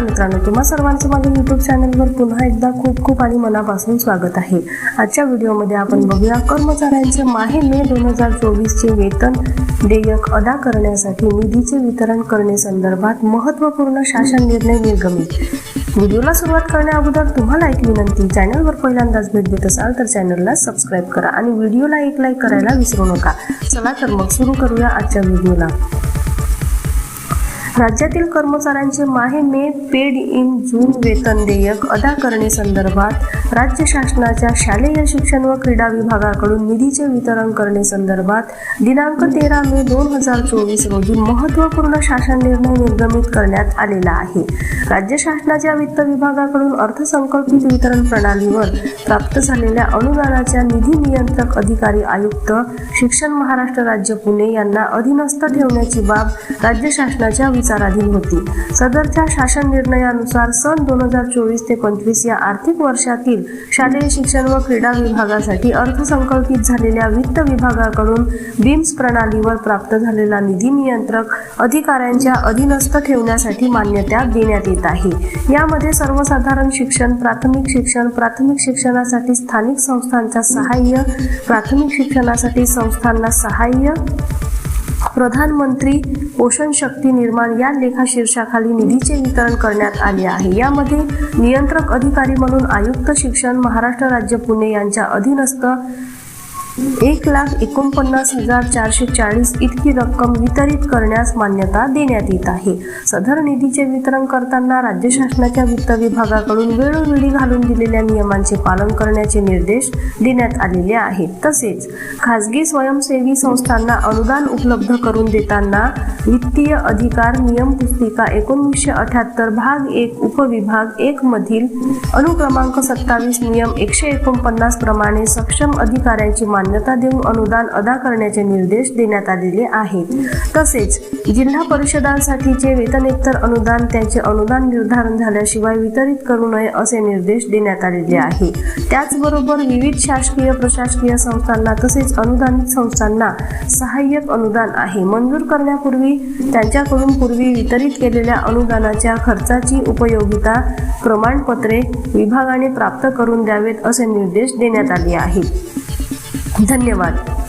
मित्रांनो तुम्हा सर्वांचं माझ्या यूट्यूब चॅनलवर पुन्हा एकदा खूप खूप आणि मनापासून स्वागत आहे. आजच्या व्हिडिओमध्ये आपण बघूया कर्मचाऱ्यांचे माहे मे दोन हजार चोवीसचे वेतन देयक अदा करण्यासाठी निधीचे वितरण करणे संदर्भात महत्त्वपूर्ण शासन निर्णय निर्गमित. व्हिडिओला सुरुवात करण्या अगोदर तुम्हाला एक विनंती चॅनलवर पहिल्यांदाच भेट देत असाल तर चॅनलला सबस्क्राईब करा आणि व्हिडिओला एक लाईक करायला विसरू नका. चला तर मग सुरू करूया आजच्या व्हिडिओला. राज्यातील कर्मचाऱ्यांचे माहे मे पेड इन जून वेतन देयक अदा करणे संदर्भात राज्य शासनाच्या शालेय शिक्षण व क्रीडा विभागाकडून निधीचे वितरण करणे संदर्भात दिनांक तेरा मे दोन हजार चोवीस रोजी महत्त्वपूर्ण शासन निर्णय निर्गमित करण्यात आलेला आहे. राज्य शासनाच्या वित्त विभागाकडून अर्थसंकल्पित वितरण प्रणालीवर प्राप्त झालेल्या अनुदानाच्या निधी नियंत्रक अधिकारी आयुक्त शिक्षण महाराष्ट्र राज्य पुणे यांना अधीनस्थ ठेवण्याची बाब राज्य शासनाच्या विचाराधीन होती सदरच्या शासन निर्णयानुसार सन दोन हजार चोवीस ते पंचवीस या आर्थिक वर्षातील शालेय शिक्षण व क्रीडा विभागासाठी अर्थसंकल्पित झालेल्या वित्त विभागाकडून बीम्स प्रणालीवर प्राप्त झालेला निधी नियंत्रक अधिकाऱ्यांच्या अधीनस्थ ठेवण्यासाठी मान्यता देण्यात येत आहे. यामध्ये सर्वसाधारण शिक्षण प्राथमिक शिक्षण प्राथमिक शिक्षणासाठी स्थानिक संस्थांचा सहाय्य प्राथमिक शिक्षणासाठी संस्थांना सहाय्य प्रधानमंत्री पोषण शक्ती निर्माण या लेखा शीर्षाखाली निधीचे वितरण करण्यात आले आहे. यामध्ये नियंत्रक अधिकारी म्हणून आयुक्त शिक्षण महाराष्ट्र राज्य पुणे यांच्या अधीनस्थ एक लाख एकोणपन्नास हजार चारशे चाळीस इतकी रक्कम वितरित करण्यास मान्यता देण्यात येत आहे. सदर निधीचे वितरण करताना राज्य शासनाच्या वित्त विभागाकडून वेळोवेळी घालून दिलेल्या नियमांचे पालन करण्याचे निर्देश देण्यात आलेले आहेत. तसेच खासगी स्वयंसेवी संस्थांना अनुदान उपलब्ध करून देताना वित्तीय अधिकार नियम पुस्तिका एकोणीसशे अठ्याहत्तर भाग एक उपविभाग एक मधील अनुक्रमांक सत्तावीस नियम एकशे एकोणपन्नास प्रमाणे सक्षम अधिकाऱ्यांची मान्यता देऊन अनुदान अदा करण्याचे निर्देश देण्यात आलेले आहेत. तसेच जिल्हा परिषदांसाठीचे वेतनेतर अनुदान त्याचे अनुदान निर्धारण झाल्याशिवाय वितरित करू नये असे निर्देश देण्यात आलेले आहे. त्याचबरोबर विविध शासकीय प्रशासकीय संस्थांना तसेच अनुदानित संस्थांना सहाय्यक अनुदान आहे. मंजूर करण्यापूर्वी त्यांच्याकडून पूर्वी वितरित केलेल्या अनुदानाच्या खर्चाची उपयोगिता प्रमाणपत्रे विभागाने प्राप्त करून द्यावेत असे निर्देश देण्यात आले आहेत. धन्यवाद.